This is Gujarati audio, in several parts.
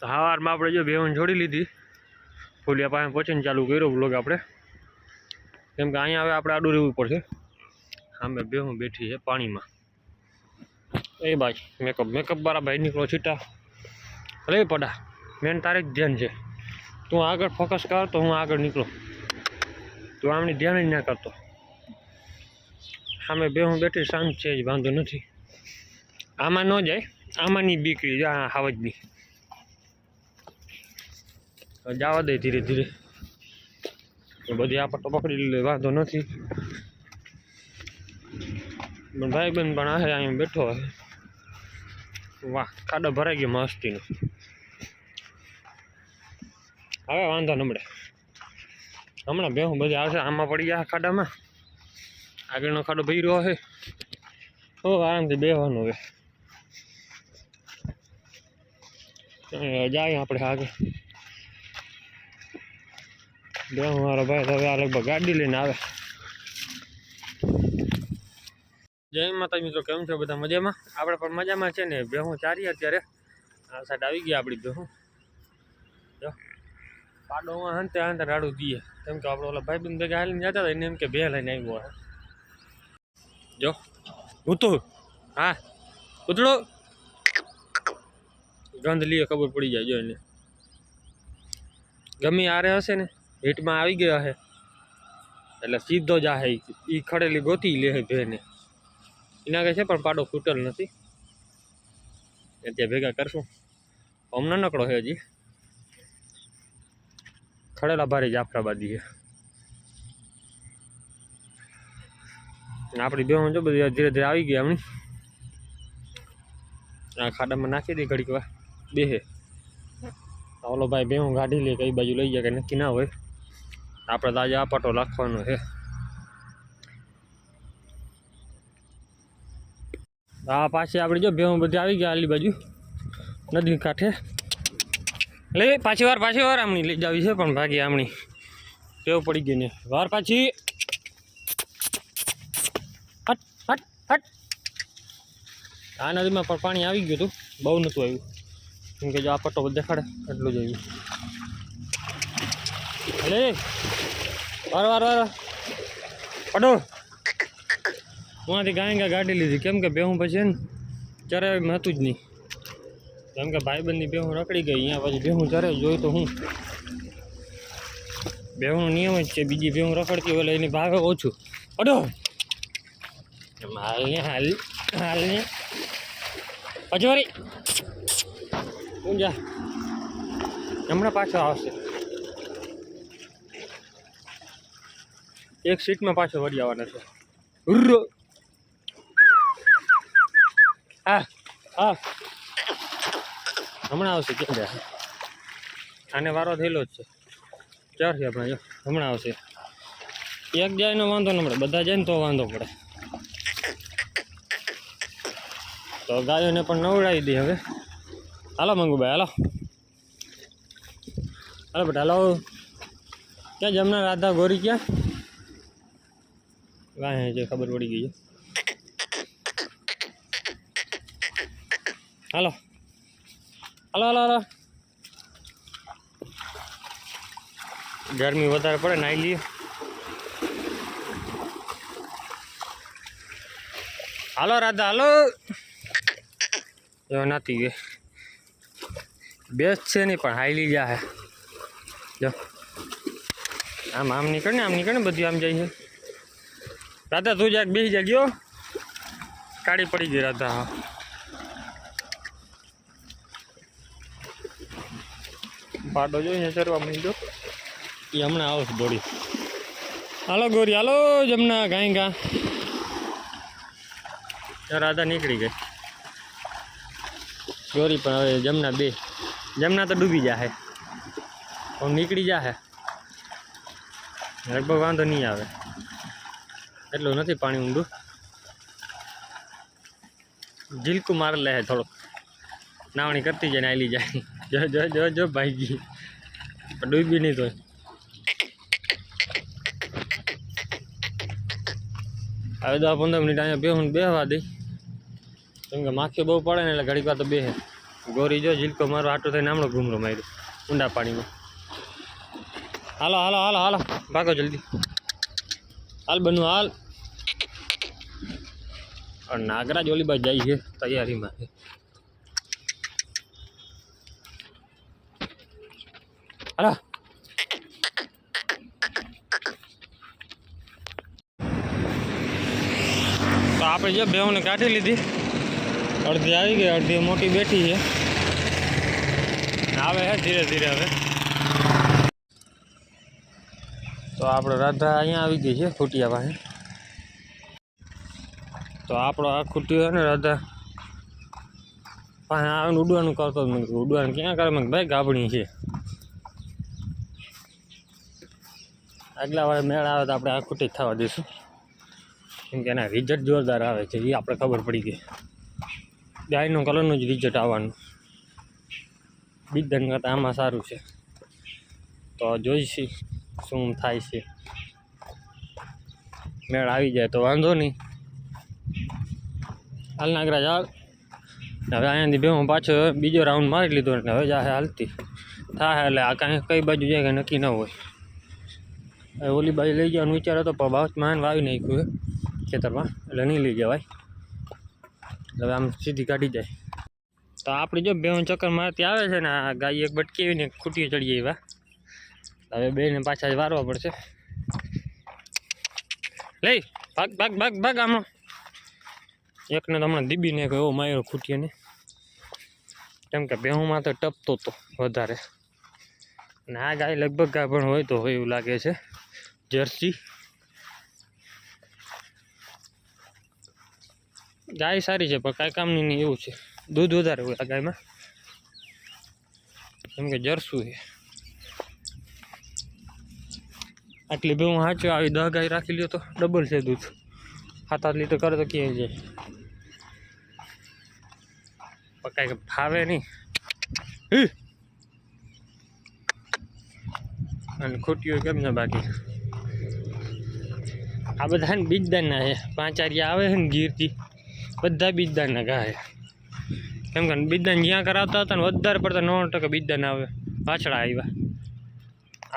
તો સવારમાં આપણે જો બેહન છોડી લીધી. ફૂલિયા પાસે પહોંચીને ચાલુ કર્યો બ્લોગ આપણે. કેમ કે અહીંયા હવે આપણે આડું રહેવું પડશે. સામે બેહું બેઠી છે પાણીમાં. એ ભાઈ મેકઅપ મેકઅપ વાળા ભાઈ નીકળો છીટા. લે પડા મેન તારે જ ધ્યાન છે. તું આગળ ફોકસ કર તો હું આગળ નીકળો. તું આમની ધ્યાન જ ના કરતો. સામે બે હું બેઠી શાંત છે જ વાંધો નથી. આમાં ન જાય, આમાંની બીકરી હાવજની હવે જવા દે ધીરે ધીરે. બધી આ પટ્ટો પકડી લે, વાંધો નથી. પણ ભાઈ બેન પણ આ અહીંયા બેઠો હે વાહ, ખાડો ભરાઈ ગયો મસ્તીનો. હવે વાંધો નમડે હમણાં બે હું બધી આવશે, આમાં પડી ગયા ખાડામાં. આગળનો ખાડો ભરી રહ્યો છે તો આરામથી બેવાનું હવે. જાય આપણે આગળ. બેહું મારો ભાઈ હવે લગભગ ગાડી લઈને આવે. જય માતા મિત્રો, કેમ છો બધા? મજામાં? આપણે પણ મજામાં છે ને ભેહું ચારી અત્યારે. આ સાઈડ આવી ગયા આપણી બેહું જો. પાડોમાં હંતે હંતે રાડું દઈએ કેમ કે આપણે ઓલા ભાઈબંધ ભેગા હાલીને જતા હતા એમ કે બે લઈને આવ્યો હે. જો. ઉતો હા. ઉતળો. ગંધ લીએ ખબર પડી જાય જો એને. ગમી આરે હશે ને. હીટમાં આવી ગયા હે. એટલે સીધો જ આ એ ખડેલી ગોતી લે હે ભેને. એના કહે છે પણ પાડો ફૂટલ નથી. એ ત્યાં ભેગા કરશું. હમણાં નકળો છે હજી. ખડેલા ભારે જાફરાબાદી છે આપણી બેહું જો બધી ધીરે ધીરે આવી ગઈ હમણાં આ ખાડામાં નાખી દે ઘડીક વાર. બેહે. ઓલો ભાઈ બેહું ગાડી લે કઈ બાજુ લઈ જાય કે નક્કી ના હોય. આપણે તો આજે આ પાટો લખવાનો છે. આ પાછી આપણે જો ભેવું બધી આવી ગયા આલી બાજુ. નદી કાંઠે. લે, પાછી વાર પાછી વાર આમની લઈ જાવી છે પણ ભાગી આમની ટેવ પડી ગઈ ને. વાર પાછી. આ નદીમાં પણ પાણી આવી ગયું હતું. બહુ નહોતું આવ્યું. કેમ કે જો આ પટ્ટો દેખાડે, એટલું જ આવ્યું. અલે વાર વાર વાર. પડો હું ગાય ગાડી લીધી? કેમ કે બેહું પછી ને ચરાવે હતું જ નહીં. કેમ કે ભાઈબંધની બેહું રખડી ગઈ, અહીંયા પછી બેહું ચરે, જોઈ તો હું. બેહુંનો નિયમ જ છે, બીજી બેહું રખડતી હોય એની ભાવે ઓછું. અડો. હાલ ને, હાલ હાલ ને. પછી વળી જા હમણાં પાછો આવશે. એક સીટમાં પાછો વળી આવવાનો છે. હા હા. હમણાં આવશે ક્યાં આને વારો થયેલો જ છે. ક્યારથી આપણે હમણાં આવશે. એક જાય ને વાંધો ન પડે. બધા જાય ને તો વાંધો પડે. તો ગાયોને પણ નવડાવી દે હવે. હાલો મંગુભાઈ હાલો. હાલો બેટા હાલો. ક્યાં જમના રાધા ગોરી ક્યાં? ગાય છે ખબર પડી ગઈ છે હાલો. હાલો હાલો હાલો. ગરમી વધારે પડે નાઈ લઈએ હાલો, રાધા, હાલો. જો નાતી ગઈ બેસ્ટ છે નહીં પણ હાઈલી જા હે. જો. આમ આમ નીકળે ને આમ નીકળે ને બધું આમ જાય છે. રાધા તું જાક બેસી જા ગયો. કાળી પડી ગઈ રાધા હા. પાડો જોઈને ચરવા માંડ્યો. એ હમણાં આવશે દોડી. હાલો ગોરી હાલો જમના ગાય ગા. રાધા નીકળી ગઈ. ગોરી પણ હવે જમના બે. જમના તો ડૂબી જાહે. હું નીકળી જાહે. લગભગ વાંધો નહીં આવે. એટલું નથી પાણી ઊંડું. ઝીલકું મારે લે થોડોક. નાવણી કરતી જાય ને આલી જાય. જો જો જો જો, ભાઈ ગઈ. ડૂબી નહીં તો હવે દસ પંદર મિનિટ અહીંયા બેહું હું બેહવા દઈ કેમ કે માખી બહુ પડે ને એટલે ઘડીક વાર તો બેહે. ગોરી જો જીલકો મારો આટો થઈને હમણાં ઘૂમરો માર્યો. ઊંડા પાણીમાં. હાલો હાલો હાલો હાલો. ભાગો જલ્દી. હાલ બનુ, હાલ. નાગરાજ ઓલી બાજુ જાય છે તૈયારીમાં. હા તો આપણે જે બેહુને કાઢી લીધી. અડધી આવી ગઈ, અડધી મોટી બેઠી છે. આવે છે ધીરે ધીરે હવે. તો આપણે રાધા અહીંયા આવી ગઈ છે, ખૂટિયા પાસે. તો આપણો આ ખૂટ્યો છે ને રાધા, પાસે આવીને ઉડવાનું કરતો જ નથી. ઉડવાનું ક્યાં કરે? મને ભાઈ ગાબણી છે. આગલા વાળે મેળ આવે તો આપણે આ ખૂટી થવા દઈશું. કેમ કે એના રિઝલ્ટ જોરદાર આવે છે, એ આપણે ખબર પડી ગઈ. ગાયનો કલરનું જ રિઝલ્ટ આવવાનું. બીજદાન કરતાં આમાં સારું છે. તો જોઈશી. શું થાય છે? મેળ આવી જાય તો વાંધો નહીં. હાલ નાગરાજ, હાલ. હવે અહીંયાથી બે હું પાછો બીજો રાઉન્ડ મારી લીધો એટલે હવે જાહે હાલતી. થાય એટલે આ કાંઈ કઈ બાજુ જાય કે નક્કી ન હોય. હવે ઓલી બાજુ લઈ જવાનો વિચાર હતો પણ બાવચમાં વાવી નાખ્યું ખેતરમાં. એટલે નહીં લઈ જવાય. હવે આમ સીધી કાઢી જાય. તો આપણે જો બે ચક્કર મારતી આવે છે ને, આ ગાય એક બટકી આવીને ખૂટી ચડી જાય એવા. હવે બેને પાછા જ વારવા પડશે. લઈ, ભાગ ભાગ ભાગ ભાગ આમાં. એકને હમણાં દીબીને એક એવો માર્યો ખૂટીને કેમ કે બેહુમાં તો ટપતો હતો વધારે. અને આ ગાય લગભગ ગાય પણ હોય તો હોય એવું લાગે છે. જર્સી. ગાય સારી છે, પણ કાંઈ કામની નહીં, એવું છે. દૂધ વધારે હોય આ ગાયમાં. કેમ કે જર્સું છે. આટલી બે હું સાચું આવી, દહ ગાય રાખી લ્યો તો ડબલ છે દૂધ. સાત આઠ લીટર કરે તો ક્યાંય જાય. પકાય ફાવે નહીં. અને ખોટ્યું કેમ છે બાકી? આ બધા ને બીજદાનના છે પાંચારિયા આવે છે ને ગીરથી. બધા બીજદાનના ગા છે કેમ કે બીજદાન જ્યાં કરાવતા હતા ને વધારે પડતા નવ ટકા બીજદાન આવે. પાછળ આવ્યા.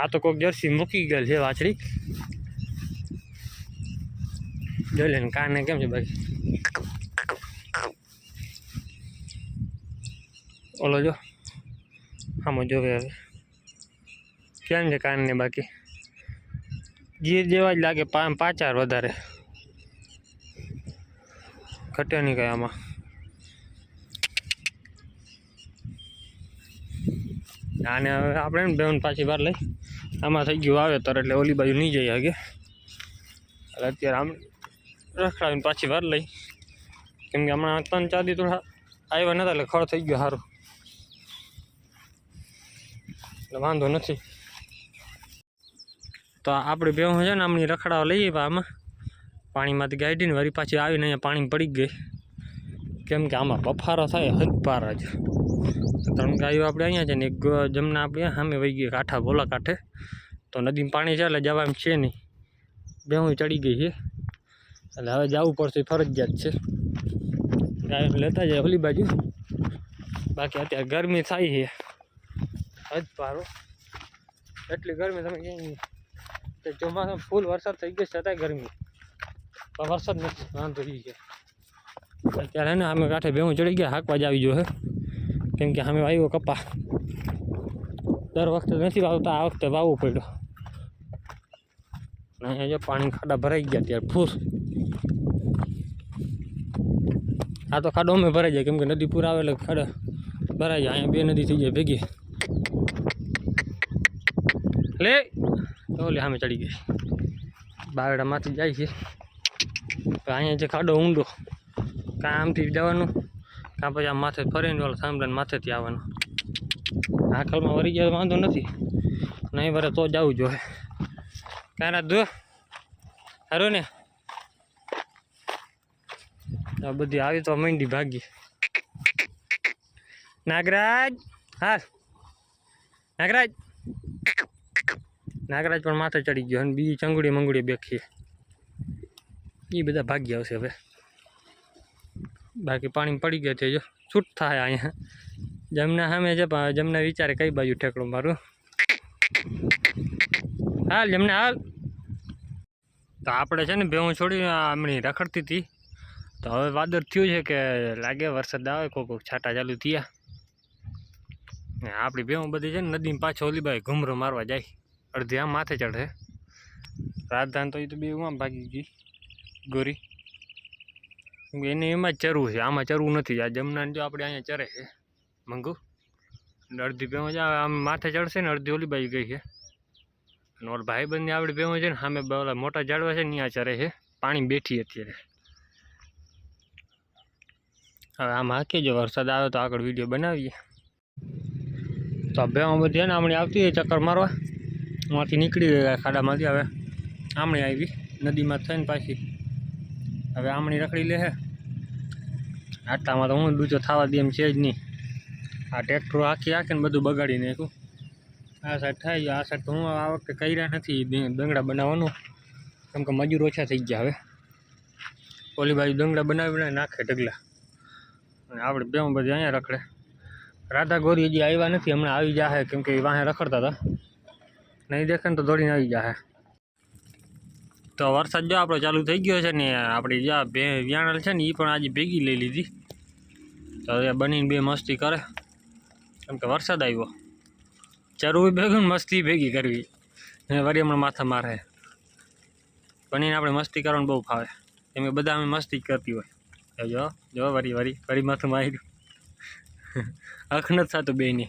આ તો કોઈક જર્સી મૂકી ગયેલ છે વાછડી. જોઈ લે ને કાને કેમ છે બાકી? ઓલો જો, આમાં જોવે હવે. કેમ છે કાનને બાકી? ગીર જેવા જ લાગે પાચાર વધારે. ઘટે નહીં કઈ આમાં. આને હવે આપણે બેન પાછી બહાર લઈ. આમાં થઈ ગયું વાવેતર એટલે ઓલી બાજુ નહીં જઈ શકે એટલે અત્યારે આમ રખડાવીને પાછી વાર લઈ. કેમ કે હમણાં ત્રણ ચાર દી થોડા આવ્યા નતા એટલે ખળ થઈ ગયો સારું એટલે વાંધો નથી. તો આપણે બે છે ને આમની રખડાવ લઈએ આમાં. પાણીમાંથી ગાઈડીને વળી પાછી આવીને અહીંયા પાણી પડી ગઈ. કેમ કે આમાં બફારો થાય હદપાર જ. ત્રણ ગાયો આપણે અહીંયા છે ને એક જમના આપણે સામે વહી ગઈ કાંઠા ભોલા કાંઠે. તો નદીમાં પાણી છે એટલે જવા એમ છે નહીં. બે હું ચડી ગઈ છે. એટલે હવે જવું પડશે, ફરજિયાત છે. ગાય લેતા જાય ઓલી બાજુ. બાકી અત્યારે ગરમી થાય છે. હદપારો એટલી ગરમી તમે ક્યાંય ચોમાસામાં ફૂલ વરસાદ થઈ ગયો છતાંય ગરમી. પણ વરસાદ નથી, વાંધો એ છે. અત્યારે ને, અમે કાંઠે ભેહું ચડી ગયા, હાકવા જ આવી જો હે. કેમ કે અમે વાવ્યો કપા. દર વખતે નથી વાવતા, આ વખતે વાવવું પડ્યો. અહીંયા જો પાણી ખાડા ભરાઈ ગયા ત્યારે ફૂર આ તો ખાડો અમે ભરાઈ જાય, કેમ કે નદી પૂર આવે એટલે ખાડા ભરાઈ જાય. અહીંયા બે નદી થઈ જાય ભેગી. લે! તો લે સામે ચડી ગઈ. બાવડામાંથી જાય છે. અહીંયા જે ખાડો ઊંડો કાં આમથી જવાનું, કાં પછી આમ માથે ફરીને વાળો સાંભળે માથેથી આવવાનું. આખલમાં વળી ગયા વાંધો નથી. નહીં વરે તો જવું જોઈએ કાંઈ દો. સારું ને. આ બધી આવી તો મંડી ભાગી. નાગરાજ હા નાગરાજ. નાગરાજ પણ માથે ચડી ગયો અને બીજી ચંગુડી મંગુડી બેખી એ બધા ભાગી આવશે હવે. બાકી પાણી પડી ગયા છે જો. છૂટ થાય અહીંયા. જમના સામે છે જમના વિચારે કઈ બાજુ ઠેકડું મારું હાલ, જમના, હાલ. તો આપણે છે ને ભેહું છોડી હમણાં રખડતી હતી. તો હવે વાદળ થયું છે કે લાગે વરસાદ આવે કોઈ કોઈક છાંટા ચાલુ થયા. ને આપણી ભેહું બધી છે ને નદીમાં પાછો ઓલી બાઈ ઘૂમરો મારવા જાય. અડધી આમ માથે ચઢે. રાજધાન તો એ તો બે આમ ભાગી ગઈ, ગોરી. એને એમાં જ ચરવું છે, આમાં ચરવું નથી. આ જમનાને જો આપણે અહીંયા ચરે છે, મંગુ. અડધી ભેહું જ આમ માથે ચડશે ને અડધી ઓલી બાઈ ગઈ છે. અને ઓર ભાઈ બંને આપણે ભેવું છે ને, સામે ઓલા મોટા ઝાડવા છે ને, ત્યાં ચરે છે. પાણી બેઠી અત્યારે. હવે આમ હાકી જો વરસાદ આવે તો આગળ વીડિયો બનાવીએ. તો ભેવા બધી ને, આમણી આવતી હોય ચક્કર મારવા. ત્યાંથી નીકળી ગયા ખાડામાંથી હવે. આમણી આવી, નદીમાં થઈને પાછી. હવે આમણી રખડી લે છે. આટલામાં તો હું દૂચો થવા દે એમ છે જ નહીં. આ ટ્રેક્ટરો આખી આખીને બધું બગાડી નાખ્યું. આ સાઈડ થાય આ સાઈડ તો હું આ વખતે કર્યા નથી દંગડા બનાવવાનું. કેમ કે મજૂર ઓછા થઈ ગયા હવે. ઓલી બાજુ દંગડા બનાવી બનાવી નાખે ઢગલા. અને આપણે બે બધી અહીંયા રખડે. રાધા ગોરી હજી આવ્યા નથી, હમણાં આવી જાહે, કેમ કે એ વાહે રખડતા હતા. નહીં દેખે ને તો દોડીને આવી જાહે. તો વરસાદ જો આપણો ચાલુ થઈ ગયો છે ને, આપણી જ્યાં બે વ્યાણલ છે ને એ પણ આજે ભેગી લઈ લીધી. તો હવે બનીને બે મસ્તી કરે. કેમ કે વરસાદ આવ્યો. ચરવું ભેગું ને મસ્તી ભેગી કરવી. અને વળી હમણાં માથા મારે. બનીને આપણે મસ્તી કરવાનું બહુ ફાવે. કેમ કે બધા અમે મસ્તી જ કરતી હોય. તો જો જો વરી વરી વરી માથું માર્યું. અખ નથી થતું બેની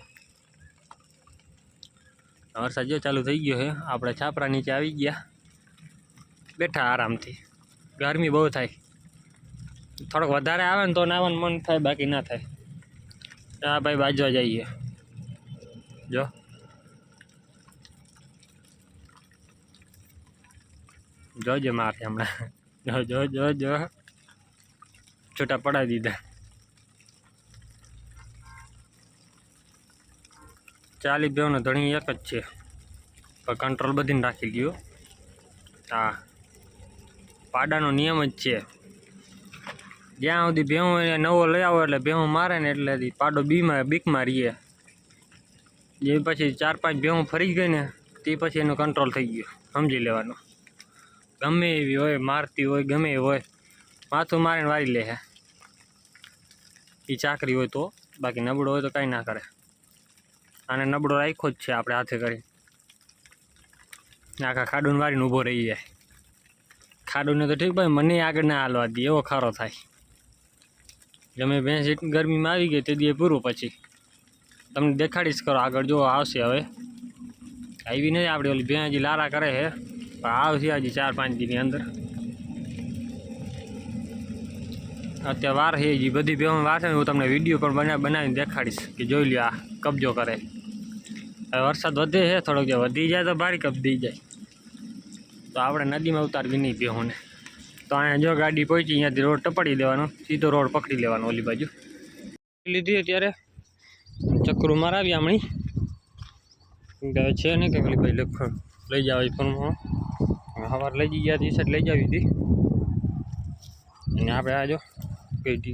વરસાદ જો ચાલુ થઈ ગયો છે. આપણે છાપરા નીચે આવી ગયા. બેઠા આરામથી. ગરમી બહુ થાય. થોડોક વધારે આવે ને તો નાવાનું મન થાય, બાકી ના થાય. આ ભાઈ, બાજવા જઈએ. જો. જોજે મારે હમણાં. જો જો જો છૂટા પડાવી દીધા. ચાલી બેનો ધણી એક જ છે. પણ કંટ્રોલ બધીને રાખી ગયો હા. પાડાનો નિયમ જ છે. જ્યાં સુધી ભેહું એને નવો લઈ આવો એટલે ભેહું મારે ને એટલે પાડો બીમાં, બીકમાં રહીએ. જે પછી ચાર પાંચ ભેહું ફરી ગઈ ને તે પછી એનો કંટ્રોલ થઈ ગયો. સમજી લેવાનું. ગમે એવી હોય, મારતી હોય, ગમે હોય, માથું મારીને વારી લે હે. એ ચાકરી હોય તો, બાકી નબળો હોય તો કાંઈ ના કરે. આને નબળો રાખ્યો જ છે આપણે હાથે કરી આખા ખાડું વારીને ઊભો રહી જાય. ખાડુંને તો ઠીક ભાઈ મને આગળ ના હાલવા દે, એવો ખારો થાય. જમે ભેંસ ગરમીમાં આવી ગઈ, તે દીએ પૂરું પછી. તમને દેખાડીશ કરો, આગળ જો આવશે હવે. આવી નહીં આપણે ઓલી ભેંસ લારા કરે છે આવશે હજી ચાર પાંચ દીની અંદર. અત્યારે વાર છે હજી. બધી ભેંસ વાર છે હું તમને વીડિયો પણ બના બનાવીને દેખાડીશ કે જોઈ લ્યો આ કબજો કરે. હવે વરસાદ વધે છે, થોડોક જે વધી જાય તો ભારી કબજી જાય. તો આપણે નદીમાં ઉતારવી નહીં ભેહોને તો અહીંયા જો ગાડી પહોંચી, અહીંયાથી રોડ ટપડી દેવાનો, સીધો રોડ પકડી લેવાનો ઓલી બાજુ. લીધી અત્યારે. ચક્કરું મારાવી આમણી છે ને કે ઓલી ભાઈ લખ લઈ જાવ ફોનમાં. સવાર લઈ જઈ ગયા હતી લઈ જાવી હતી. અને આપણે આ જો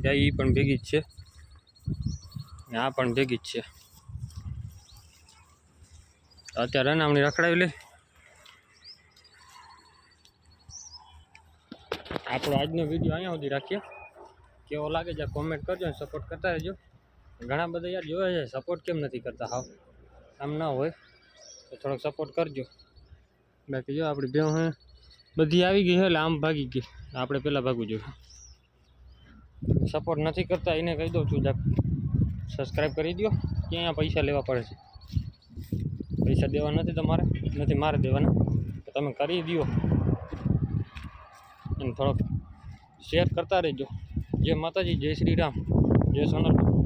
જાય એ પણ ભેગી જ છે. અને આ પણ ભેગી જ છે. અત્યારે અનામણી રખડાવી લે આપણો આજનો વીડિયો અહીંયા સુધી રાખીએ. કેવો લાગે છે કોમેન્ટ કરજો અને સપોર્ટ કરતા રહેજો. ઘણા બધા યાર જોવે છે સપોર્ટ કેમ નથી કરતા? હાવ, આમ ના હોય, તો થોડોક સપોર્ટ કરજો. બાકી જો આપણી બે હે, બધી આવી ગઈ છે એટલે આમ ભાગી ગઈ. આપણે પહેલાં ભાગવું જોઈએ. સપોર્ટ નથી કરતા, એને કહી દઉં છું, જાક સબસ્ક્રાઈબ કરી દો કે અહીંયા પૈસા લેવા પડે છે? પૈસા દેવા નથી તમારે, નથી મારે દેવાના. તો તમે કરી દો અને થોડોક શેર કરતા રહેજો. જય માતાજી, જય શ્રી રામ, જય સોનલ.